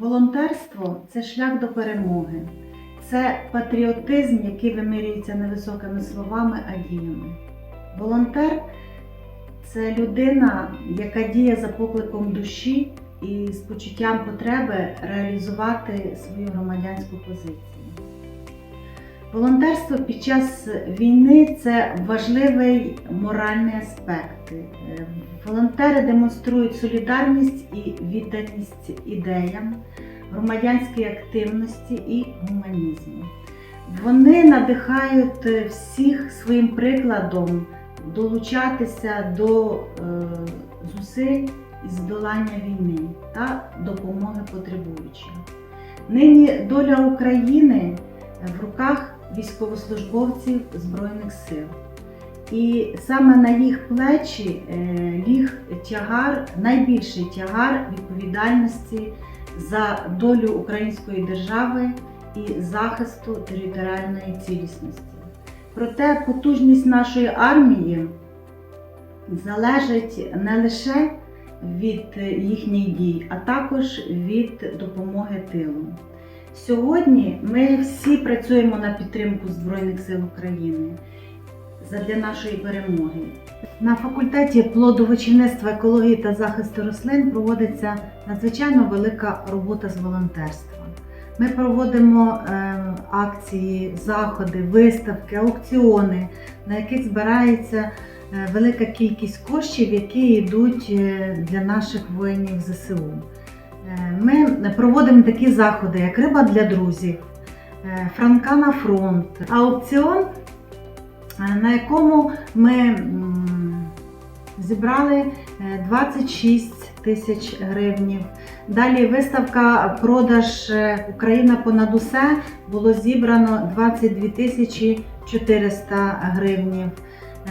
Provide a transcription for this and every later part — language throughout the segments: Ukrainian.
Волонтерство це шлях до перемоги, це патріотизм, який вимірюється не високими словами, а діями. Волонтер це людина, яка діє за покликом душі і з почуттям потреби реалізувати свою громадянську позицію. Волонтерство під час війни це важливий моральний аспект. Е, Волонтери демонструють солідарність і відданість ідеям, громадянській активності і гуманізму. Вони надихають всіх своїм прикладом долучатися до е, зусиль із здолання війни та допомоги потребуючим. Нині доля України в руках військовослужбовців Збройних сил. І саме на їх плечі е, ліг тягар, найбільший тягар відповідальності за долю української держави і захисту територіальної цілісності. Проте потужність нашої армії залежить не лише від їхніх дій, а також від допомоги тилу. Сьогодні ми всі працюємо на підтримку Збройних сил України задля нашої перемоги. На факультеті плодовочівництва, екології та захисту рослин проводиться надзвичайно велика робота з волонтерства. Ми проводимо е, акції, заходи, виставки, аукціони, на яких збирається е, велика кількість коштів, які йдуть е, для наших воїнів ЗСУ. Е, Ми проводимо такі заходи, як риба для друзів, е, Франка на фронт, аукціон, е, на якому ми зібрали е, 26 тисяч гривнів. Далі виставка продаж Україна понад усе було зібрано 22 тисячі 400 гривнів.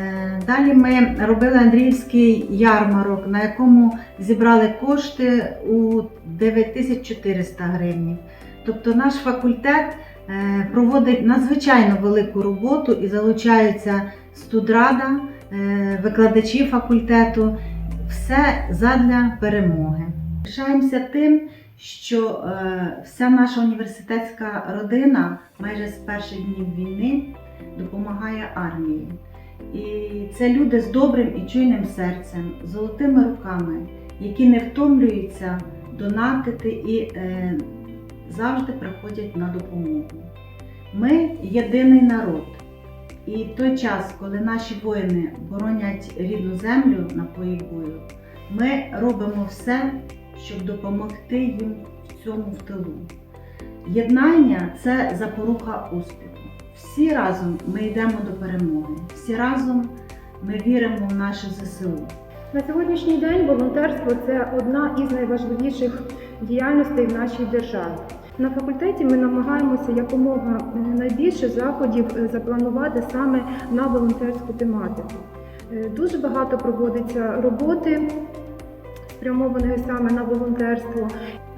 Е, Далі ми робили Андріївський ярмарок, на якому зібрали кошти у 9400 гривень. Тобто наш факультет е, проводить надзвичайно велику роботу і залучаються студрада, е, викладачі факультету. Все задля перемоги. Пишаємося тим, що вся наша університетська родина майже з перших днів війни допомагає армії. І це люди з добрим і чуйним серцем, золотими руками, які не втомлюються донатити і е, завжди приходять на допомогу. Ми єдиний народ. І той час, коли наші воїни боронять рідну землю на полі бою, ми робимо все, щоб допомогти їм в цьому в тилу. Єднання це запоруха успіху. Всі разом ми йдемо до перемоги. Всі разом ми віримо в наше ЗСУ. На сьогоднішній день волонтерство це одна із найважливіших діяльностей в нашій державі. На факультеті ми намагаємося якомога найбільше заходів е, запланувати саме на волонтерську тематику. Е, Дуже багато проводиться роботи, спрямованої саме на волонтерство.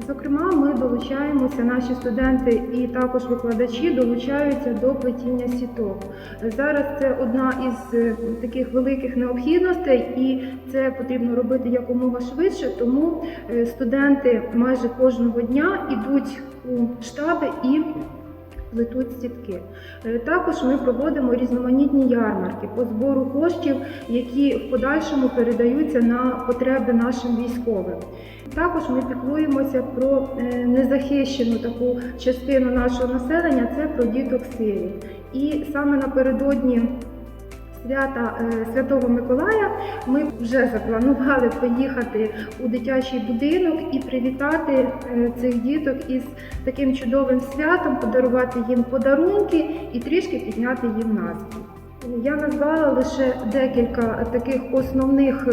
Зокрема, ми долучаємося, наші студенти і також викладачі долучаються до плетіння сіток. Зараз це одна із е, таких великих необхідностей, і це потрібно робити якомога швидше. Тому е, студенти майже кожного дня йдуть у штаби і плетуть сітки. Е, Також ми проводимо різноманітні ярмарки по збору коштів, які в подальшому передаються на потреби нашим військовим. Також ми піклуємося про е, незахищену таку частину нашого населення це про діток сирів. І саме напередодні свята е, Святого Миколая ми вже запланували поїхати у дитячий будинок і привітати е, цих діток із таким чудовим святом, подарувати їм подарунки і трішки підняти їм настрій. Я назвала лише декілька таких основних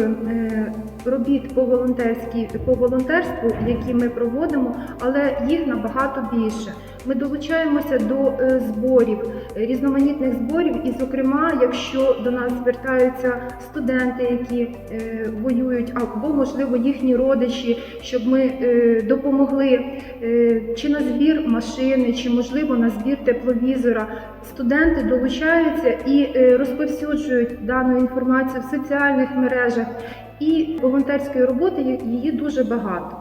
робіт по волонтерській по волонтерству, які ми проводимо, але їх набагато більше. Ми долучаємося до е, зборів, різноманітних зборів, і, зокрема, якщо до нас звертаються студенти, які е, воюють, або можливо їхні родичі, щоб ми е, допомогли чи на збір машини, чи можливо на збір тепловізора. Студенти долучаються і розповсюджують дану інформацію в соціальних мережах. І волонтерської роботи її дуже багато.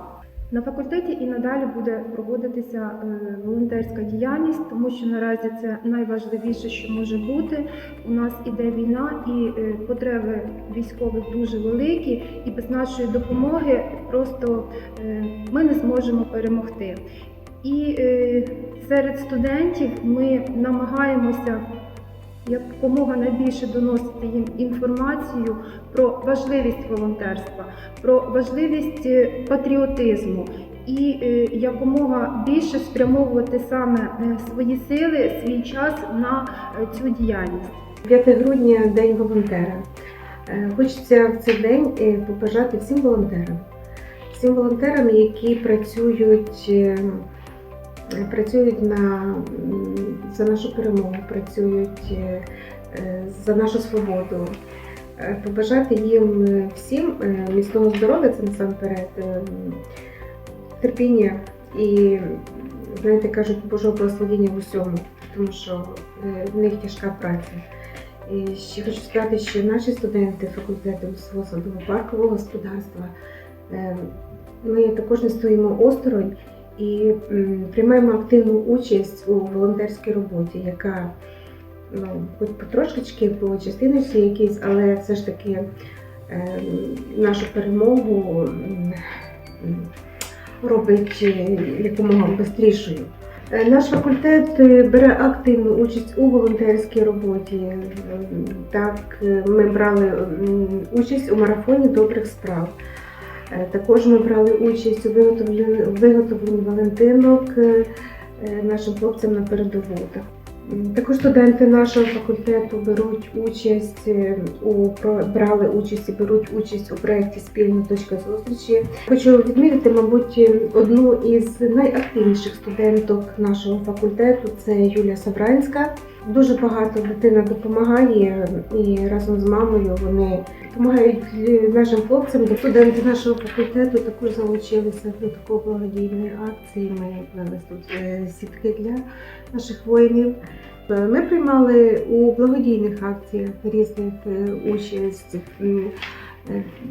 На факультеті і надалі буде проводитися е, волонтерська діяльність, тому що наразі це найважливіше, що може бути. У нас іде війна, і е, потреби військових дуже великі, і без нашої допомоги просто е, ми не зможемо перемогти. І серед студентів ми намагаємося якомога найбільше доносити їм інформацію про важливість волонтерства, про важливість е, патріотизму і е, якомога більше спрямовувати саме е, свої сили, свій час на цю діяльність. 5 грудня День волонтера. Хочеться в цей день побажати всім волонтерам, всім волонтерам, які працюють, е, працюють на, за нашу перемогу, працюють е, е, за нашу свободу. Е, Побажати їм е, всім е, міцного здоров'я, це насамперед, е, терпіння і, знаєте, кажуть, Божого благословення в усьому, тому що е, в них тяжка праця. І ще хочу сказати, що наші студенти факультету лісового садово-паркового господарства е, ми також не стоїмо осторонь і приймаємо активну участь у волонтерській роботі, яка ну, хоч потрошечки, по частиночці якійсь, але все ж таки е, нашу перемогу робить е, якомога швидшою. Е, Наш факультет е, бере активну участь у волонтерській роботі. Так, ми брали участь у марафоні добрих справ. Е, Також ми брали участь у виготовленні, валентинок е, е, нашим хлопцям на передову. Також студенти нашого факультету беруть участь у брали участь і беруть участь у проєкті Спільна точка зустрічі. Хочу відмітити, мабуть, одну із найактивніших студенток нашого факультету це Юлія Савранська. Дуже багато дитина допомагає і разом з мамою вони допомагають нашим хлопцям. Студенти нашого факультету також залучилися до такої благодійної акції. Ми вели тут е, сітки для наших воїнів. Е, Ми приймали у благодійних акціях різних е, участь,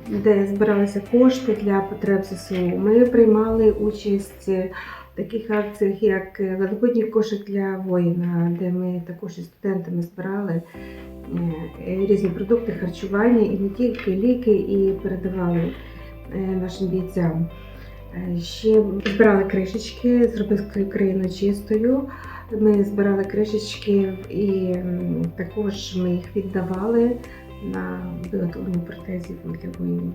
де збиралися кошти для потреб ЗСУ. Ми приймали участь таких акціях, як Великодній кошик для воїна, де ми також із студентами збирали е, е, різні продукти харчування і не тільки ліки, і передавали е, нашим бійцям. Ще збирали кришечки, зробили країну чистою. Ми збирали кришечки і також ми їх віддавали на виготовлення протезів для воїнів.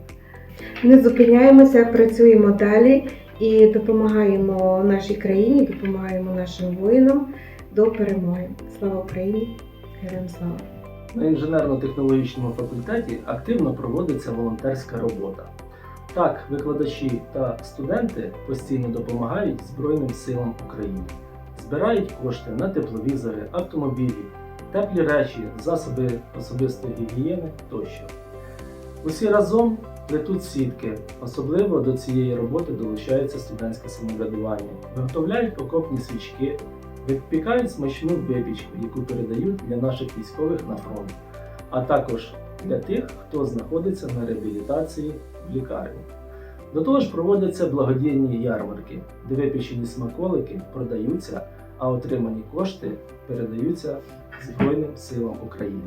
Не зупиняємося, працюємо далі і допомагаємо нашій країні, допомагаємо нашим воїнам до перемоги. Слава Україні! Героям слава! На інженерно-технологічному факультеті активно проводиться волонтерська робота. Так, викладачі та студенти постійно допомагають Збройним силам України, збирають кошти на тепловізори, автомобілі, теплі речі, засоби особистої гігієни тощо. Усі разом плетуть сітки, особливо до цієї роботи долучається студентське самоврядування, виготовляють окопні свічки, випікають смачну випічку, яку передають для наших військових на фронт, а також для тих, хто знаходиться на реабілітації в лікарні. До того ж проводяться благодійні ярмарки, де випічені смаколики продаються, а отримані кошти передаються Збройним силам України.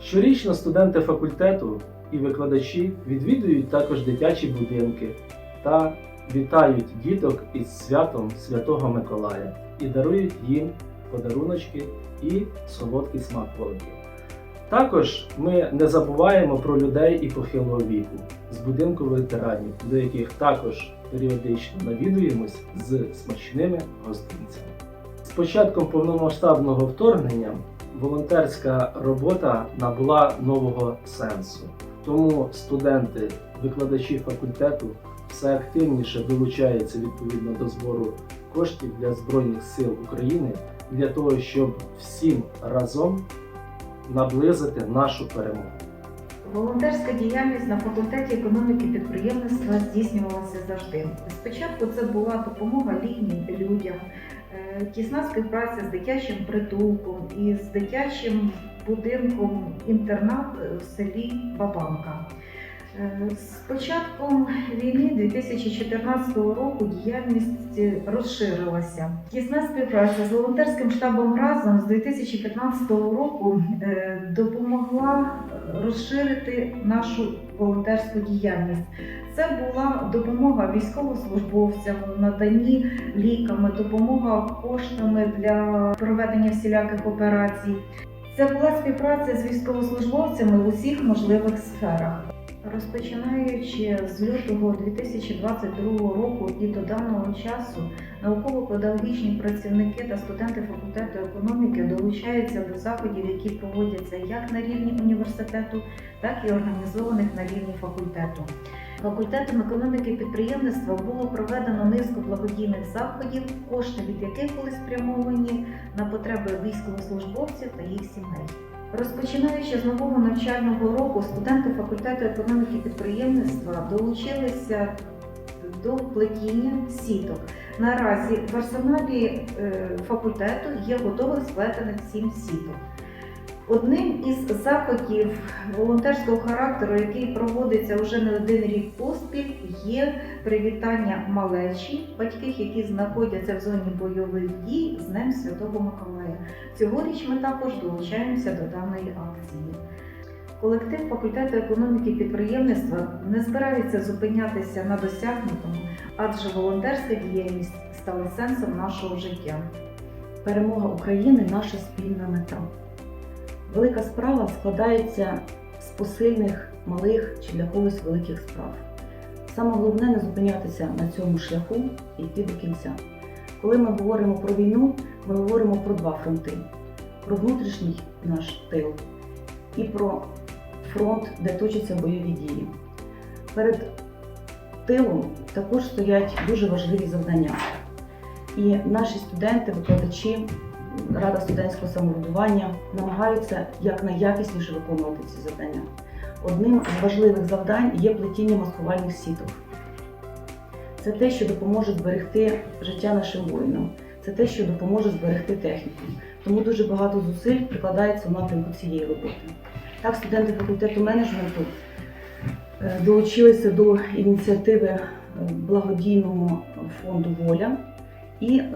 Щорічно студенти факультету і викладачі відвідують також дитячі будинки та вітають діток із святом Святого Миколая і дарують їм подаруночки і солодкі смаколики. Також ми не забуваємо про людей і похилого віку з будинку ветеранів, до яких також періодично навідуємось з смачними гостинцями. З початком повномасштабного вторгнення волонтерська робота набула нового сенсу. Тому студенти, викладачі факультету все активніше долучаються відповідно до збору коштів для Збройних сил України для того, щоб всім разом наблизити нашу перемогу. Волонтерська діяльність на факультеті економіки підприємництва здійснювалася завжди. Спочатку це була допомога літнім людям, е, тісна співпраця з дитячим притулком і з дитячим будинком інтернат в селі Бабанка. Е, З початком війни 2014 року діяльність розширилася. Тісна співпраця з волонтерським штабом разом з 2015 року е, допомогла розширити нашу волонтерську діяльність. Це була допомога військовослужбовцям в наданні ліками, допомога коштами для проведення всіляких операцій. Це була співпраця з військовослужбовцями в усіх можливих сферах. Розпочинаючи з лютого 2022 року і до даного часу, науково-педагогічні працівники та студенти факультету економіки долучаються до заходів, які проводяться як на рівні університету, так і організованих на рівні факультету. Факультетом економіки і підприємництва було проведено низку благодійних заходів, кошти від яких були спрямовані на потреби військовослужбовців та їх сімей. Розпочинаючи з нового навчального року, студенти факультету економіки і підприємництва долучилися до плетіння сіток. Наразі в арсеналі е, факультету є готових сплетених сім сіток. Одним із заходів волонтерського характеру, який проводиться вже не один рік поспіль, є привітання малечі, батьків, які знаходяться в зоні бойових дій з Днем Святого Миколая. Цьогоріч ми також долучаємося до даної акції. Колектив факультету економіки і підприємництва не збирається зупинятися на досягнутому, адже волонтерська діяльність стала сенсом нашого життя. Перемога України наша спільна мета. Велика справа складається з посильних, малих чи для когось великих справ. Саме головне не зупинятися на цьому шляху і йти до кінця. Коли ми говоримо про війну, ми говоримо про два фронти: про внутрішній наш тил і про фронт, де точаться бойові дії. Перед тилом також стоять дуже важливі завдання. І наші студенти, викладачі, Рада студентського самоврядування намагаються якнайякісніше виконувати ці завдання. Одним з важливих завдань є плетіння маскувальних сіток. Це те, що допоможе зберегти життя нашим воїнам, це те, що допоможе зберегти техніку. Тому дуже багато зусиль прикладається в напрямку цієї роботи. Так, студенти факультету менеджменту е, долучилися до ініціативи е, благодійного фонду Воля і е,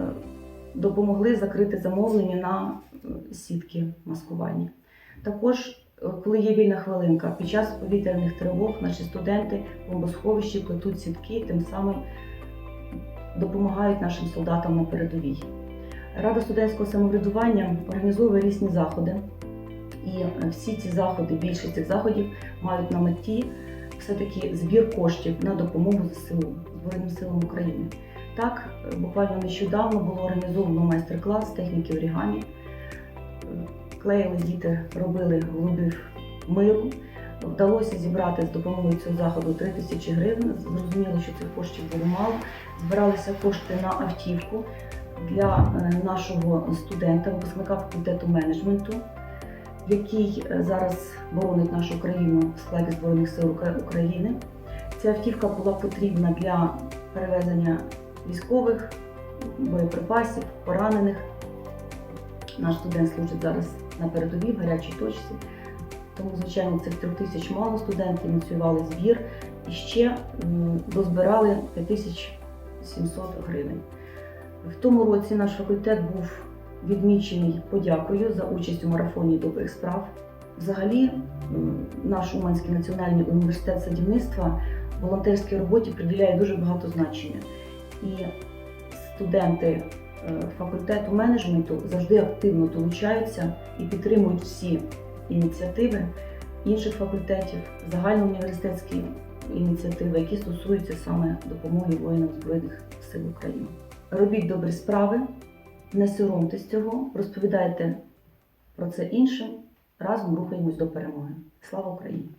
допомогли закрити замовлення на е, сітки маскувальні. Також, е, коли є вільна хвилинка, під час повітряних тривог наші студенти в бомбосховищі плетуть сітки, тим самим допомагають нашим солдатам на передовій. Рада студентського самоврядування організовує різні заходи, і е, всі ці заходи, більшість цих заходів мають на меті все-таки збір коштів на допомогу ЗСУ Збройним силам України. Так, буквально нещодавно було організовано майстер-клас техніки орігамі. Клеїли діти, робили голубів миру. Вдалося зібрати з допомогою цього заходу 3 тисячі гривень. Зрозуміло, що цих коштів було мало. Збиралися кошти на автівку для е, нашого студента, випускника факультету менеджменту, який е, зараз боронить нашу країну в складі Збройних сил України. Ця автівка була потрібна для перевезення військових, боєприпасів, поранених. Наш студент служить зараз на передовій в гарячій точці. Тому, звичайно, цих трьох тисяч мало студенти ініціювали збір і ще дозбирали 5700 гривень. В тому році наш факультет був відмічений подякою за участь у марафоні добрих справ. Взагалі, наш Уманський національний університет садівництва волонтерській роботі приділяє дуже багато значення. І студенти е, факультету менеджменту завжди активно долучаються і підтримують всі ініціативи інших факультетів, загальноуніверситетські ініціативи, які стосуються саме допомоги воїнам Збройних сил України. Робіть добрі справи, не соромтесь цього, розповідайте про це іншим. Разом рухаємось до перемоги. Слава Україні!